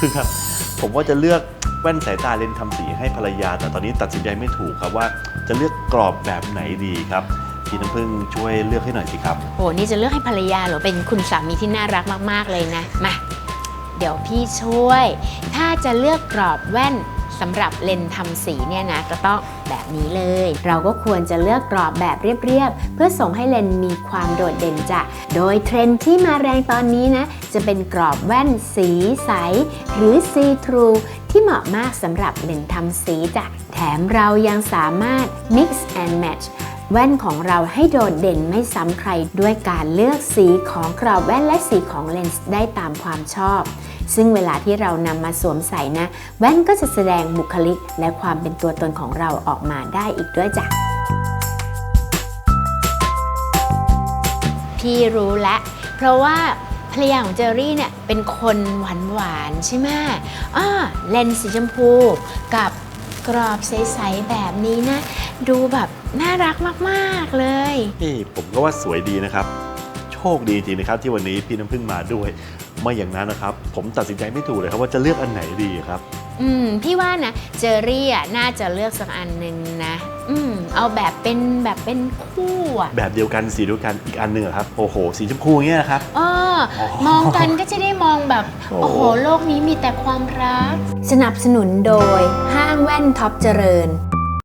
พึ่งครับ ผมว่าจะเลือกแว่นสายตาเลนส์ทำสีให้ภรรยา แต่ตอนนี้ตัดสินใจไม่ถูกครับว่าจะเลือกกรอบแบบไหนดีครับพี่น้ำพึ่งช่วยเลือกให้หน่อยสิครับโหนี่จะเลือกให้ภรรยาเหรือเป็นคุณสามีที่น่ารักมาก ๆ เลยนะมาเดี๋ยวพี่ช่วย ถ้าจะเลือกกรอบแว่น สำหรับเลนทำสีเนี่ยนะก็ต้องแบบนี้เลย เราก็ควรจะเลือกกรอบแบบเรียบๆ เพื่อส่งให้เลนมีความโดดเด่นจ้ะ โดยเทรนด์ที่มาแรงตอนนี้นะ จะเป็นกรอบแว่นสีใส หรือซีทรูที่เหมาะมากสำหรับเลนทำสีจ้ะ แถมเรายังสามารถ mix and match แว่นของเราให้โดดเด่นไม่ซ้ำใครด้วยการเลือกสีของกรอบแว่นและสีของเลนส์ได้ตามความชอบ ซึ่งเวลาที่เรานำมาสวมใส่นะ แว่นก็จะแสดงบุคลิกและความเป็นตัวตนของเราออกมาได้อีกด้วยจ้ะพี่รู้แล้วเพราะว่าภรรยาของเจอรี่เนี่ยเป็นคนหวานหวานๆใช่ไหมอ่าเลนส์สีชมพูกับกรอบใส ๆ แบบนี้นะ ดูแบบน่ารักมากๆเลยเอ้ผมก็ว่าสวยดีนะครับ โชคดีจริงๆนะครับที่วันนี้พี่น้ำพึ่งมาด้วย ไม่อย่างนั้นนะครับ ผมตัดสินใจไม่ถูกเลยครับว่าจะเลือกอันไหนดีครับ อืม พี่ว่านะ เจอรี่อะน่าจะเลือกสักอันหนึ่งนะ อืม เอาแบบเป็นแบบเป็นคู่อะแบบเดียวกันสีเดียวกันอีกอันหนึ่งอะครับโอ้โห สีชมพูเงี้ยนะครับ เอออ๋อมองกันก็จะได้มองแบบ โอ้โอ้โห โลกนี้มีแต่ความรัก สนับสนุนโดยห้างแว่นท็อปเจริญ